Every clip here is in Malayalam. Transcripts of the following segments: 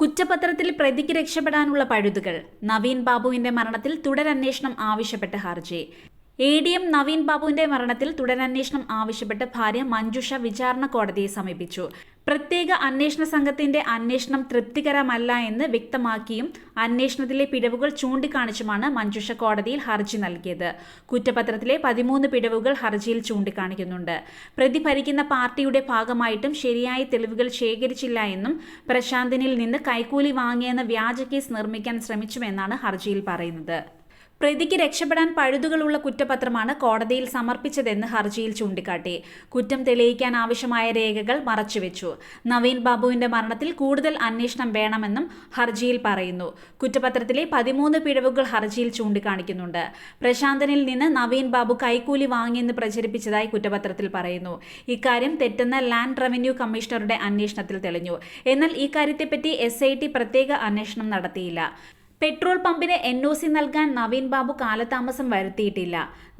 കുറ്റപത്രത്തിൽ പ്രതിക്ക് രക്ഷപ്പെടാനുള്ള പഴുതുകൾ. നവീൻ ബാബുവിന്റെ മരണത്തിൽ തുടരന്വേഷണം ആവശ്യപ്പെട്ട് ഹർജി. എ ഡി എം നവീൻ ബാബുവിന്റെ മരണത്തിൽ തുടരന്വേഷണം ആവശ്യപ്പെട്ട് ഭാര്യ മഞ്ജുഷ വിചാരണ കോടതിയെ സമീപിച്ചു. പ്രത്യേക അന്വേഷണ സംഘത്തിന്റെ അന്വേഷണം തൃപ്തികരമല്ല എന്ന് വ്യക്തമാക്കിയും അന്വേഷണത്തിലെ പിഴവുകൾ ചൂണ്ടിക്കാണിച്ചുമാണ് മഞ്ജുഷ കോടതിയിൽ ഹർജി നൽകിയത്. കുറ്റപത്രത്തിലെ പതിമൂന്ന് പിഴവുകൾ ഹർജിയിൽ ചൂണ്ടിക്കാണിക്കുന്നുണ്ട്. പ്രതി ഭരിക്കുന്ന പാർട്ടിയുടെ ഭാഗമായിട്ടും ശരിയായ തെളിവുകൾ ശേഖരിച്ചില്ല എന്നും പ്രശാന്തിനിൽ നിന്ന് കൈക്കൂലി വാങ്ങിയെന്ന വ്യാജ കേസ് നിർമ്മിക്കാൻ ശ്രമിച്ചുവെന്നാണ് ഹർജിയിൽ പറയുന്നത്. പ്രതിക്ക് രക്ഷപ്പെടാൻ പഴുതുകളുള്ള കുറ്റപത്രമാണ് കോടതിയിൽ സമർപ്പിച്ചതെന്ന് ഹർജിയിൽ ചൂണ്ടിക്കാട്ടി. കുറ്റം തെളിയിക്കാൻ ആവശ്യമായ രേഖകൾ മറച്ചുവെച്ചു. നവീൻ ബാബുവിന്റെ മരണത്തിൽ കൂടുതൽ അന്വേഷണം വേണമെന്നും ഹർജിയിൽ പറയുന്നു. കുറ്റപത്രത്തിലെ പതിമൂന്ന് പിഴവുകൾ ഹർജിയിൽ ചൂണ്ടിക്കാണിക്കുന്നുണ്ട്. പ്രശാന്തനിൽ നിന്ന് നവീൻ ബാബു കൈക്കൂലി വാങ്ങിയെന്ന് പ്രചരിപ്പിച്ചതായി കുറ്റപത്രത്തിൽ പറയുന്നു. ഇക്കാര്യം തെറ്റെന്ന ലാൻഡ് റവന്യൂ കമ്മീഷണറുടെ അന്വേഷണത്തിൽ തെളിഞ്ഞു. എന്നാൽ ഇക്കാര്യത്തെപ്പറ്റി എസ് ഐ ടി പ്രത്യേക അന്വേഷണം നടത്തിയില്ല. പെട്രോൾ പമ്പിന് എൻ ഒ സി നൽകാൻ നവീൻ ബാബു കാലതാമസം വരുത്തിയിട്ടില്ല.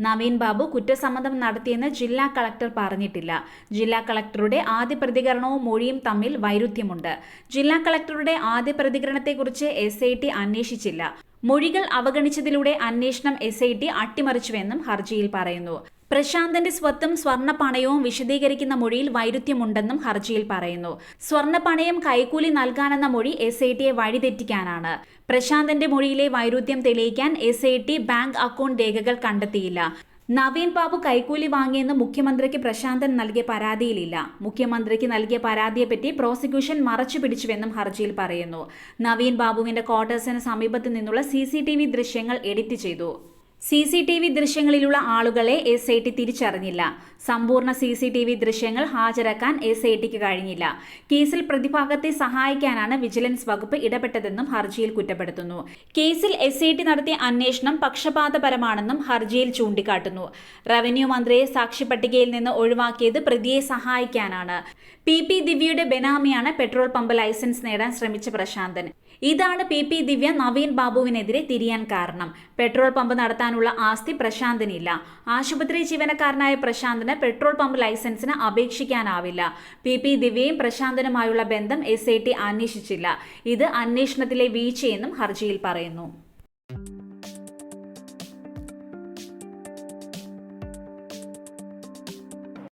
നവീൻ ബാബു കുറ്റസമ്മതം നടത്തിയെന്ന് ജില്ലാ കളക്ടർ പറഞ്ഞിട്ടില്ല. ജില്ലാ കളക്ടറുടെ ആദ്യ പ്രതികരണവും മൊഴിയും തമ്മിൽ വൈരുദ്ധ്യമുണ്ട്. ജില്ലാ കളക്ടറുടെ ആദ്യ പ്രതികരണത്തെക്കുറിച്ച് എസ് അന്വേഷിച്ചില്ല. മൊഴികൾ അവഗണിച്ചതിലൂടെ അന്വേഷണം എസ് ഐ ടി അട്ടിമറിച്ചുവെന്നും ഹർജിയിൽ പറയുന്നു. പ്രശാന്തന്റെ സ്വത്തും സ്വർണ പണയവും വിശദീകരിക്കുന്ന മൊഴിയിൽ വൈരുദ്ധ്യമുണ്ടെന്നും ഹർജിയിൽ പറയുന്നു. സ്വർണ പണയം കൈക്കൂലി നൽകാനെന്ന മൊഴി എസ് ഐ ടിയെ വഴിതെറ്റിക്കാനാണ്. പ്രശാന്തന്റെ മൊഴിയിലെ വൈരുദ്ധ്യം തെളിയിക്കാൻ S I T bank account രേഖകൾ കണ്ടെത്തിയില്ല. നവീൻ ബാബു കൈക്കൂലി വാങ്ങിയെന്ന് മുഖ്യമന്ത്രിക്ക് പ്രശാന്തൻ നൽകിയ പരാതിയിലില്ല. മുഖ്യമന്ത്രിക്ക് നൽകിയ പരാതിയെപ്പറ്റി പ്രോസിക്യൂഷൻ മറച്ചു പിടിച്ചുവെന്നും ഹർജിയിൽ പറയുന്നു. നവീൻ ബാബുവിന്റെ ക്വാർട്ടേഴ്സിന് സമീപത്തു നിന്നുള്ള സി ദൃശ്യങ്ങൾ എഡിറ്റ് ചെയ്തു. സി സി ടി വി ദൃശ്യങ്ങളിലുള്ള ആളുകളെ എസ് ഐ ടി തിരിച്ചറിഞ്ഞില്ല. സമ്പൂർണ സി സി ടി വി ദൃശ്യങ്ങൾ ഹാജരാക്കാൻ എസ് ഐ ടിക്ക് കഴിഞ്ഞില്ല. കേസിൽ പ്രതിഭാഗത്തെ സഹായിക്കാനാണ് വിജിലൻസ് വകുപ്പ് ഇടപെട്ടതെന്നും ഹർജിയിൽ കുറ്റപ്പെടുത്തുന്നു. കേസിൽ എസ് ഐ ടി നടത്തിയ അന്വേഷണം പക്ഷപാതപരമാണെന്നും ഹർജിയിൽ ചൂണ്ടിക്കാട്ടുന്നു. റവന്യൂ മന്ത്രിയെ സാക്ഷി പട്ടികയിൽ നിന്ന് ഒഴിവാക്കിയത് പ്രതിയെ സഹായിക്കാനാണ്. പി പി ദിവ്യയുടെ ബെനാമിയാണ് പെട്രോൾ പമ്പ് ലൈസൻസ് നേടാൻ ശ്രമിച്ച പ്രശാന്തൻ. ഇതാണ് പി പി ദിവ്യ നവീൻ ബാബുവിനെതിരെ തിരിയാൻ കാരണം. പെട്രോൾ പമ്പ് നടത്താനുള്ള ആസ്തി പ്രശാന്തിനില്ല. ആശുപത്രി ജീവനക്കാരനായ പ്രശാന്തിന് പെട്രോൾ പമ്പ് ലൈസൻസിന് അപേക്ഷിക്കാനാവില്ല. പി പി ദിവ്യയും പ്രശാന്തനുമായുള്ള ബന്ധം എസ് ഐ ടി അന്വേഷിച്ചില്ല. ഇത് അന്വേഷണത്തിലെ വീഴ്ചയെന്നും ഹർജിയിൽ പറയുന്നു.